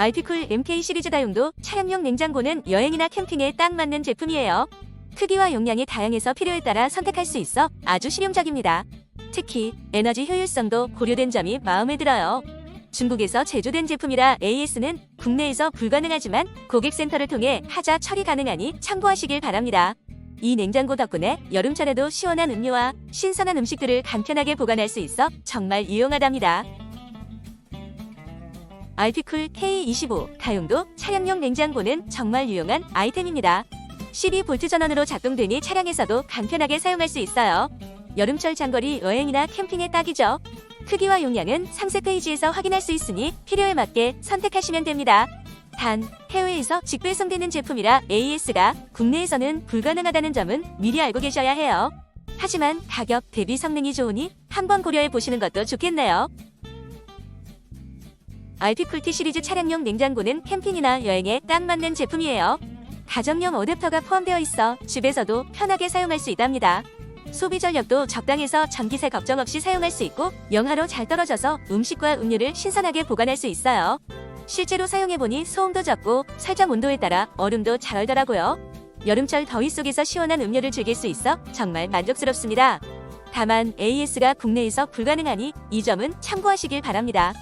알피쿨 MK 시리즈 다용도 차량용 냉장고는 여행이나 캠핑에 딱 맞는 제품이에요. 크기와 용량이 다양해서 필요에 따라 선택할 수 있어 아주 실용적입니다. 특히 에너지 효율성도 고려된 점이 마음에 들어요. 중국에서 제조된 제품이라 AS는 국내에서 불가능하지만 고객센터를 통해 하자 처리 가능하니 참고하시길 바랍니다. 이 냉장고 덕분에 여름철에도 시원한 음료와 신선한 음식들을 간편하게 보관할 수 있어 정말 유용하답니다. 알피쿨 K25 다용도 차량용 냉장고는 정말 유용한 아이템입니다. 12V 전원으로 작동되니 차량에서도 간편하게 사용할 수 있어요. 여름철 장거리 여행이나 캠핑에 딱이죠. 크기와 용량은 상세 페이지에서 확인할 수 있으니 필요에 맞게 선택하시면 됩니다. 단, 해외에서 직배송되는 제품이라 AS가 국내에서는 불가능하다는 점은 미리 알고 계셔야 해요. 하지만 가격 대비 성능이 좋으니 한번 고려해 보시는 것도 좋겠네요. 알피쿨티 시리즈 차량용 냉장고는 캠핑이나 여행에 딱 맞는 제품이에요. 가정용 어댑터가 포함되어 있어 집에서도 편하게 사용할 수 있답니다. 소비 전력도 적당해서 전기세 걱정 없이 사용할 수 있고 영하로 잘 떨어져서 음식과 음료를 신선하게 보관할 수 있어요. 실제로 사용해보니 소음도 적고 설정 온도에 따라 얼음도 잘 얼더라고요. 여름철 더위 속에서 시원한 음료를 즐길 수 있어 정말 만족스럽습니다. 다만 AS가 국내에서 불가능하니 이 점은 참고하시길 바랍니다.